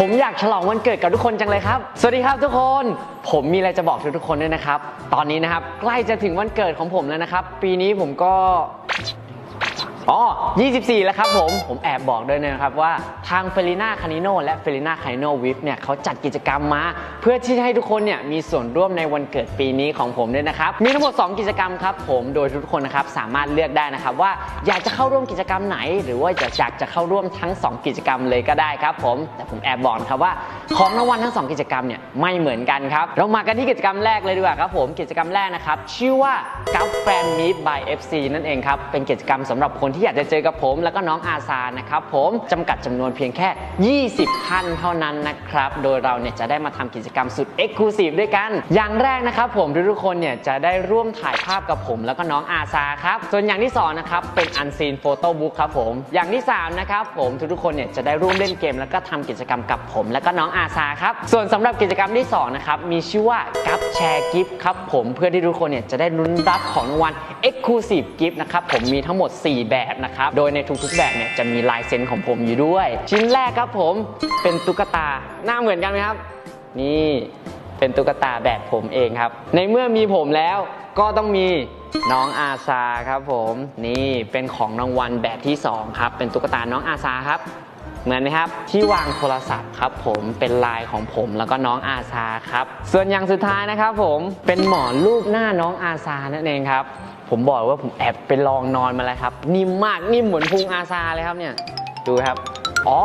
ผมอยากฉลองวันเกิดกับทุกคนจังเลยครับ สวัสดีครับทุกคน ผมมีอะไรจะบอกทุกๆคนด้วยนะครับ ตอนนี้นะครับใกล้จะถึงวันเกิดของผมแล้วนะครับ ปีนี้ผมก็ อ๋อ 24 แล้วครับผม ผมแอบบอกด้วยนะครับว่าทางเฟลิน่าคานิโนและเฟลิน่าคานิโนวิฟเนี่ยเขาจัดกิจกรรมมา เพื่อที่จะให้ทุกคนเนี่ยมีส่วนร่วมในวันเกิดปีนี้ของผมด้วยนะครับ มีทั้งหมด 2 กิจกรรมครับผมโดยทุกคนนะครับสามารถเลือกได้นะครับว่าอยากจะเข้าร่วมกิจกรรมไหน หรือว่าอยากจะเข้าร่วมทั้ง 2 กิจกรรมเลยก็ได้ครับผมแต่ผมแอบบอกนะครับว่าของรางวัลทั้ง 2 กิจกรรมเนี่ยไม่เหมือนกันครับเรามากันที่กิจกรรมแรกเลยดีกว่าครับผมกิจกรรมแรกนะครับชื่อว่ากัฟแฟนมีด by FC นั่นเองครับเป็นกิจกรรมสำหรับคนที่อยากจะเจอกับผมแล้วก็น้องอาซานะครับผมจำกัดจำนวนเพียงแค่ 20ท่านเท่านั้นนะครับ โดยเราเนี่ยจะได้มาทำกิจกรรมสุด Exclusive ด้วยกัน อย่างแรกนะครับผมทุกๆคนเนี่ยจะได้ร่วมถ่ายภาพกับผม แล้วก็น้องอาซาครับส่วนอย่างที่สองนะครับเป็น Unseen Photo Book ครับผมอย่างที่สามนะครับผมทุกๆคนเนี่ยจะได้ร่วมเล่นเกม แล้วก็ทำกิจกรรมกับผม แล้วก็น้องอาซาครับส่วนสำหรับกิจกรรมที่สองนะครับมีชื่อว่ากับแชร์กิฟต์ครับผมเพื่อที่ทุกคนเนี่ยจะได้ลุ้นรับของรางวัล Exclusive Gift นะครับผมมีทั้งหมด 4 แบบนะครับ โดยในทุกๆแบบเนี่ยจะมีลายเซ็นของผมอยู่ด้วย ชิ้นแรกครับผมเป็นตุ๊กตาหน้าเหมือนกันไหมครับ นี่เป็นตุ๊กตาแบบผมเองครับ ในเมื่อมีผมแล้วก็ต้องมีน้องอาซาครับผมนี่เป็นของรางวัลแบบที่สองครับ เป็นตุ๊กตาน้องอาซาครับ เหมือนไหมครับ ที่วางโทรศัพท์ครับผมเป็นลายของผมแล้วก็น้องอาซาครับ ส่วนอย่างสุดท้ายนะครับผมเป็นหมอนรูปหน้าน้องอาซานั่นเองครับ ผมบอกว่าผมแอบไปลองนอนมาแล้วครับ นิ่มมากนิ่มเหมือนพุงอาซาเลยครับเนี่ย ดูครับ อ๋อ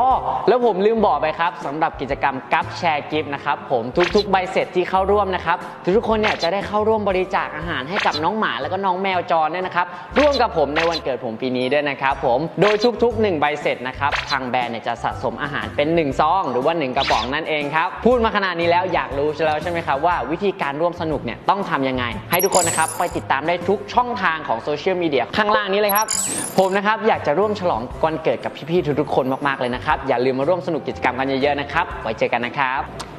แล้วผมลืมบอกไปครับสำหรับกิจกรรมกัฟแชร์กิฟต์นะครับผมทุกๆ ใบเสร็จที่เข้าร่วมนะครับทุกๆคนเนี่ยจะได้เข้าร่วมบริจาคอาหารให้กับน้องหมาแล้วก็น้องแมวจรด้วยนะครับร่วมกับผมในวันเกิดผมปีนี้ด้วยนะครับผมโดยทุกๆ 1 ใบเสร็จนะครับทางแบรนด์เนี่ยจะสะสมอาหารเป็น1ซองหรือว่า 1 กระป๋องนั่นเองครับพูดมาขนาดนี้แล้วอยากรู้แล้วใช่ไหมครับว่าวิธีการร่วมสนุกเนี่ยต้องทำยังไง ให้ทุกคนนะครับไปติดตามได้ทุกช่องทางของโซเชียลมีเดียข้างล่างนี้เลยครับผมนะครับอยากจะร่วมฉลองวันเกิดกับพี่ๆทุกๆคนมากๆเลยนะครับ อย่าลืมมาร่วมสนุกกิจกรรมกันเยอะๆนะครับ ไว้เจอกันนะครับ